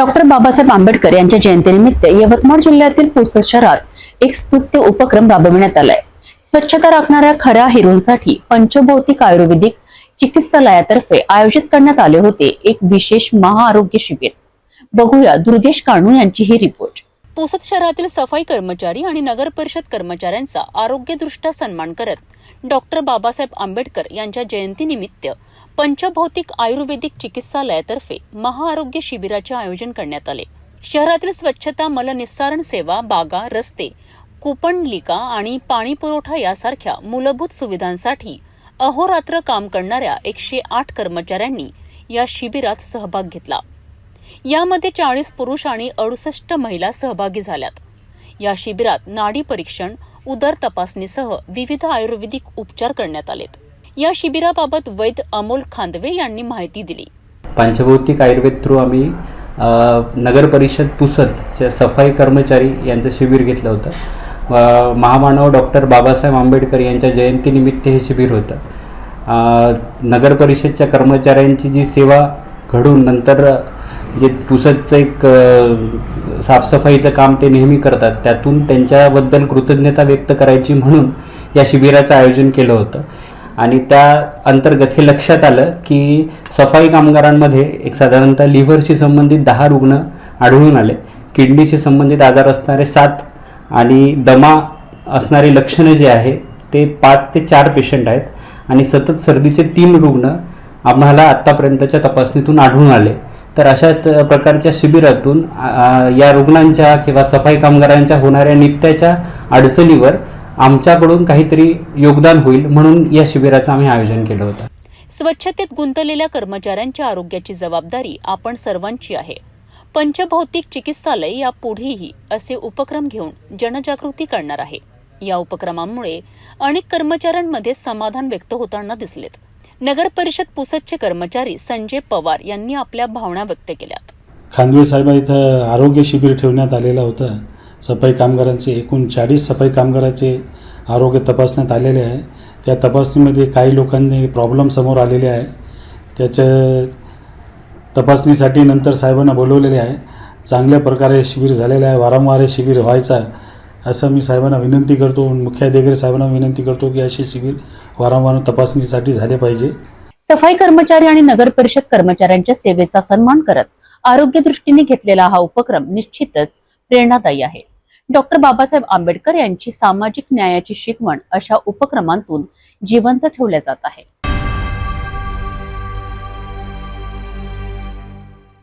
Doctor Babasaheb Ambedkar यांच्या जयंतीनिमित्त यवतमाळ जिल्ह्यातील पुसद शहरात एक स्तुत्य उपक्रम राबविण्यात आलाय. स्वच्छता राखणाऱ्या खऱ्या हिरोंसाठी पंचभौतिक आयुर्वेदिक चिकित्सालयातर्फे आयोजित करण्यात आले होते एक विशेष महाआरोग्य शिबिर. बघूया दुर्गेश काणू यांची ही रिपोर्ट. पुसद शहरातील सफाई कर्मचारी आणि नगर परिषद कर्मचाऱ्यांचा आरोग्यदृष्ट्या सन्मान करत डॉक्टर बाबासाहेब आंबेडकर यांच्या जयंतीनिमित्त पंचभौतिक आयुर्वेदिक चिकित्सालयातर्फे महाआरोग्य शिबिराचे आयोजन करण्यात आले. शहरातील स्वच्छता मलनिस्सारण सेवा बागा रस्ते कुपनलिका आणि पाणी पुरवठा यासारख्या मूलभूत सुविधांसाठी अहोरात्र काम करणाऱ्या एकशे आठ कर्मचाऱ्यांनी या शिबिरात सहभाग घेतला. यामध्ये चाळीस पुरुष आणि अडुसष्ट महिला सहभागी झाल्यात. या शिबिरात नाडी परीक्षण उदर तपासणीसह विविध आयुर्वेदिक उपचार करण्यात आलेत. या शिबिराबाबत वैद्य अमोल खांदवे यांनी माहिती दिली. पंचभौतिक आयुर्वेद थ्रू आम्ही नगर परिषद पुसदच्या सफाई कर्मचारी यांचं शिबिर घेतलं होतं. महामानव डॉक्टर बाबासाहेब आंबेडकर यांच्या जयंतीनिमित्त हे शिबिर होतं. नगर परिषदच्या कर्मचाऱ्यांची जी सेवा घडून नंतर जे पुसदचं एक साफसफाईचं काम ते नेहमी करतात त्यातून त्यांच्याबद्दल कृतज्ञता व्यक्त करायची म्हणून या शिबिराचं आयोजन केलं होतं. आणि त्या अंतर्गत हे लक्षात आलं की सफाई कामगारांमध्ये एक साधारणतः लिव्हरशी संबंधित दहा रुग्ण आढळून आले. किडनीशी संबंधित आजार असणारे सात आणि दमा असणारी लक्षणं जे आहे ते पाच ते चार पेशंट आहेत आणि सतत सर्दीचे तीन रुग्ण आम्हाला आत्तापर्यंतच्या तपासणीतून आढळून आले. तर अशा प्रकारच्या शिबिरातून या रुग्णांच्या किंवा सफाई कामगारांच्या होणाऱ्या नित्याच्या अडचणीवर आमच्याकडून काहीतरी योगदान होईल म्हणून या शिबिराचं आम्ही आयोजन केलं होतं. स्वच्छतेत गुंतलेल्या कर्मचाऱ्यांच्या आरोग्याची जबाबदारी आपण सर्वांची आहे. पंचभौतिक चिकित्सालय या पुढेही असे उपक्रम घेऊन जनजागृती करणार आहे. या उपक्रमामुळे अनेक कर्मचाऱ्यांमध्ये समाधान व्यक्त होताना दिसलेत. नगर परिषद पुसदचे कर्मचारी संजय पवार यांनी आपल्या भावना व्यक्त केल्यात. खांदवे साहेब इथं आरोग्य शिबिर ठेवण्यात आलेलं होतं. सफाई कामगारांचे एकूण चाळीस सफाई कामगारांचे आरोग्य तपासण्यात आलेले आहे. त्या तपासणीमध्ये काही लोकांनी प्रॉब्लेम समोर आलेले आहे. त्याच्या तपासणीसाठी नंतर साहेबांना बोलवलेले आहे. चांगल्या प्रकारे शिबिर झालेलं आहे. वारंवार हे शिबिर व्हायचा असं मी साहेबांना विनंती करतो मुख्याधिकारी साहेबांना विनंती करतो की असे शिबिर वारंवार तपासणीसाठी झाले पाहिजे. सफाई कर्मचारी आणि नगर परिषद कर्मचाऱ्यांच्या सेवेचा सन्मान करत आरोग्य दृष्टीने घेतलेला हा उपक्रम निश्चितच प्रेरणादायी आहे. डॉक्टर बाबासाहेब आंबेडकर यांची सामाजिक न्यायाची शिकवण अशा उपक्रमांतून जिवंत ठेवल्या जात आहे.